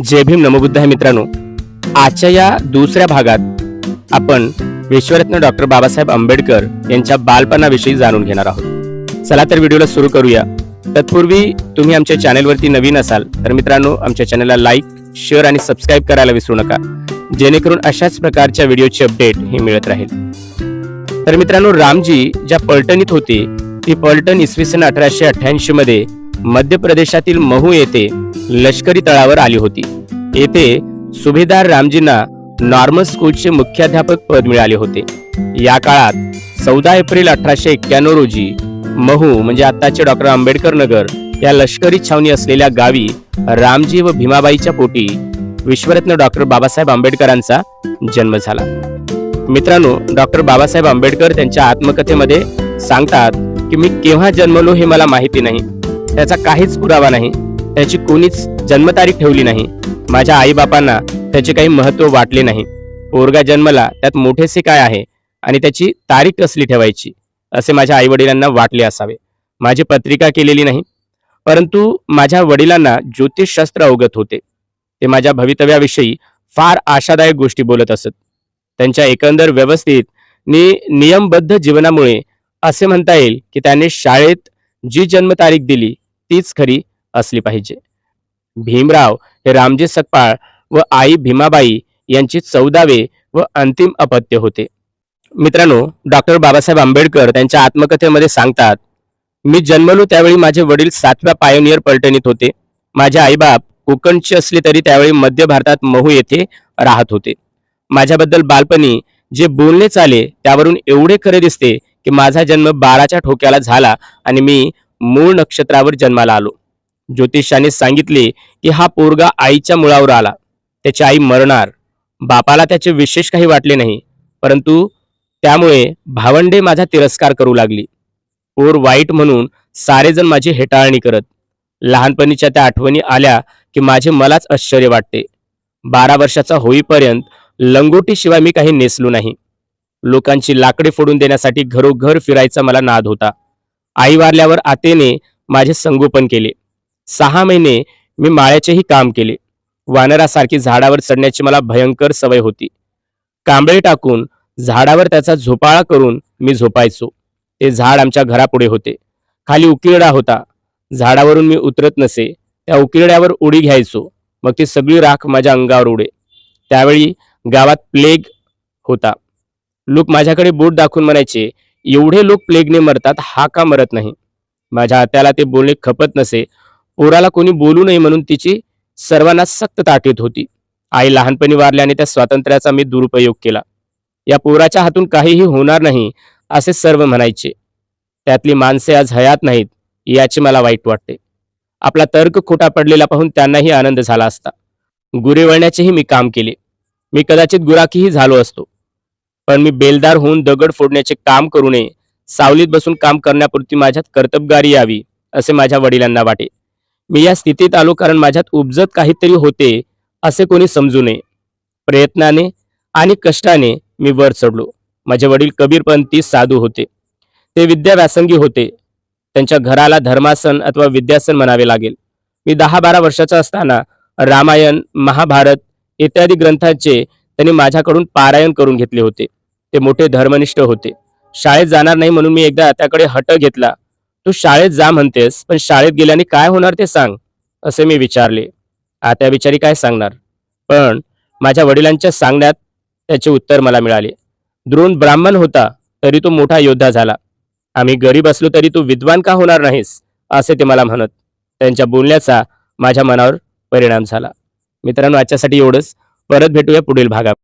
जय भीम नमोबुद्ध आहे मित्रांनो. आजच्या या दुसऱ्या भागात आपण विश्वरत्न डॉक्टर बाबासाहेब आंबेडकर यांच्या बालपणाविषयी जाणून घेणार आहोत. चला तर व्हिडिओला सुरू करूया. तत्पूर्वी तुम्ही आमच्या चॅनेलवरती नवीन असाल तर मित्रांनो आमच्या चॅनेलला लाईक शेअर आणि सबस्क्राईब करायला विसरू नका. जेणेकरून अशाच प्रकारच्या व्हिडिओची अपडेट ही मिळत राहील. तर मित्रांनो रामजी ज्या पलटणीत होते ती पलटण इसवी सन अठराशे अठ्ठ्याऐंशी मध्ये मध्य प्रदेशातील महू येथे लष्करी तळावर आली होती. येथे सुभेदार रामजींना नॉर्मल स्कूलचे मुख्याध्यापक पद मिळाले होते. या काळात चौदा एप्रिल अठराशे एक्क्याण्णव रोजी महू म्हणजे आत्ताचे डॉक्टर आंबेडकर नगर या लष्करी छावणी असलेल्या गावी रामजी व भीमाबाईच्या पोटी विश्वरत्न डॉक्टर बाबासाहेब आंबेडकरांचा जन्म झाला. मित्रांनो डॉक्टर बाबासाहेब आंबेडकर त्यांच्या आत्मकथेमध्ये सांगतात की मी केव्हा जन्मलो हे मला माहिती नाही. त्याचा काहीच पुरावा नाही. त्याची कोणीच जन्मतारीख ठेवली नाही. माझ्या आईबापांना त्याचे काही महत्त्व वाटले नाही. पोरगा जन्मला त्यात मोठेसे काय आहे आणि त्याची तारीख कसली ठेवायची असे माझ्या आई वडिलांना वाटले असावे. माझी पत्रिका केलेली नाही. परंतु माझ्या वडिलांना ज्योतिषशास्त्र अवगत होते. ते माझ्या भवितव्याविषयी फार आशादायक गोष्टी बोलत असत. त्यांच्या एकंदर व्यवस्थित नि नियमबद्ध जीवनामुळे असे म्हणता येईल की त्यांनी शाळेत जी जन्मतारीख दिली तीच खरी असली पाहिजे. भीमराव हे रामजी सकपाळ व आई भीमाबाई यांची चौदावे व अंतिम अपत्य होते. मित्रांनो डॉक्टर बाबासाहेब आंबेडकर त्यांच्या आत्मकथेमध्ये सांगतात मी जन्मलो त्यावेळी माझे वडील सातव्या पायोनियर पलटणीत होते. माझे आईबाप कोकणचे असले तरी त्यावेळी मध्य भारतात महू येथे राहत होते. माझ्याबद्दल बालपणी जे बोलणे चाले त्यावरून एवढे खरे दिसते की माझा जन्म बाराच्या ठोक्याला झाला आणि मी मूळ नक्षत्रावर जन्माला आलो. ज्योतिषाने सांगितले की हा पोरगा आईच्या मुळावर आला. त्याची आई मरणार. बापाला त्याचे विशेष काही वाटले नाही. परंतु त्यामुळे भावंडे माझा तिरस्कार करू लागली. पोर वाईट म्हणून सारेजण माझी हेटाळणी करत. लहानपणीच्या त्या आठवणी आल्या की माझे मलाच आश्चर्य वाटते. बारा वर्षाचा होईपर्यंत लंगोटीशिवाय मी काही नेसलो नाही. लोकांची लाकडे फोडून देण्यासाठी घरोघर फिरायचा मला नाद होता. आई वारल्यावर आतेने माझे संगोपन केले. सहा महिने मी माळ्याचेही काम केले. वानरासारखी झाडावर चढण्याची मला भयंकर सवय होती. कांबळे टाकून झाडावर त्याचा झोपाळा करून मी झोपायचो. ते झाड आमच्या घरापुढे होते. खाली उकिरडा होता. झाडावरून मी उतरत नसे. त्या उकिरड्यावर उडी घ्यायचो. मग ती सगळी राख माझ्या अंगावर उडे. त्यावेळी गावात प्लेग होता. लोक माझ्याकडे बोट दाखवून म्हणायचे एवढे लोक प्लेगने मरतात हा का मरत नाही? माझ्या हात्याला ते बोलणे खपत नसे. पोराला कोणी बोलू नये म्हणून तिची सर्वांना सक्त ताकीद होती. आई लहानपणी वारल्याने त्या स्वातंत्र्याचा मी दुरुपयोग केला. या पोराच्या हातून काहीही होणार नाही असे सर्व म्हणायचे. त्यातली माणसे आज हयात नाहीत याची मला वाईट वाटते. आपला तर्क खोटा पडलेला पाहून त्यांनाही आनंद झाला असता. गुरे वळण्याचेही मी काम केले. मी कदाचित गुराखीही झालो असतो. पण मी बेलदार होऊन दगड फोडण्याचे काम करू नये. सावलीत बसून काम करण्यापुरती माझ्यात कर्तबगारी यावी असे माझ्या वडिलांना वाटे. मी या स्थितीत आलो कारण माझ्यात उपजत काहीतरी होते असे कोणी समजू नये. प्रयत्नाने आणि कष्टाने मी वर चढलो. माझे वडील कबीरपंथी साधू होते. ते विद्याव्यासंगी होते. त्यांच्या घराला धर्मासन अथवा विद्यासन म्हणावे लागेल. मी दहा बारा वर्षाचा असताना रामायण महाभारत इत्यादी ग्रंथांचे त्यांनी माझ्याकडून पारायण करून घेतले होते. ते मोठे धर्मनिष्ठ होते. शाळेत जाणार नाही म्हणून मी एकदा त्याकडे हट घेतला. तू शाळेत जा म्हणतेस पण शाळेत गेल्याने काय होणार ते सांग असे मी विचारले. आता विचारी काय सांगणार? पण माझ्या वडिलांच्या सांगण्यात त्याचे उत्तर मला मिळाले. द्रोण ब्राह्मण होता तरी तो मोठा योद्धा झाला. आम्ही गरीब असलो तरी तू विद्वान का होणार नाहीस असे ते मला म्हणत त्यांच्या बोलण्याचा माझ्या मनावर परिणाम झाला. मित्रांनो आजच्यासाठी एवढंच. परत भेटूया पुढील भागात.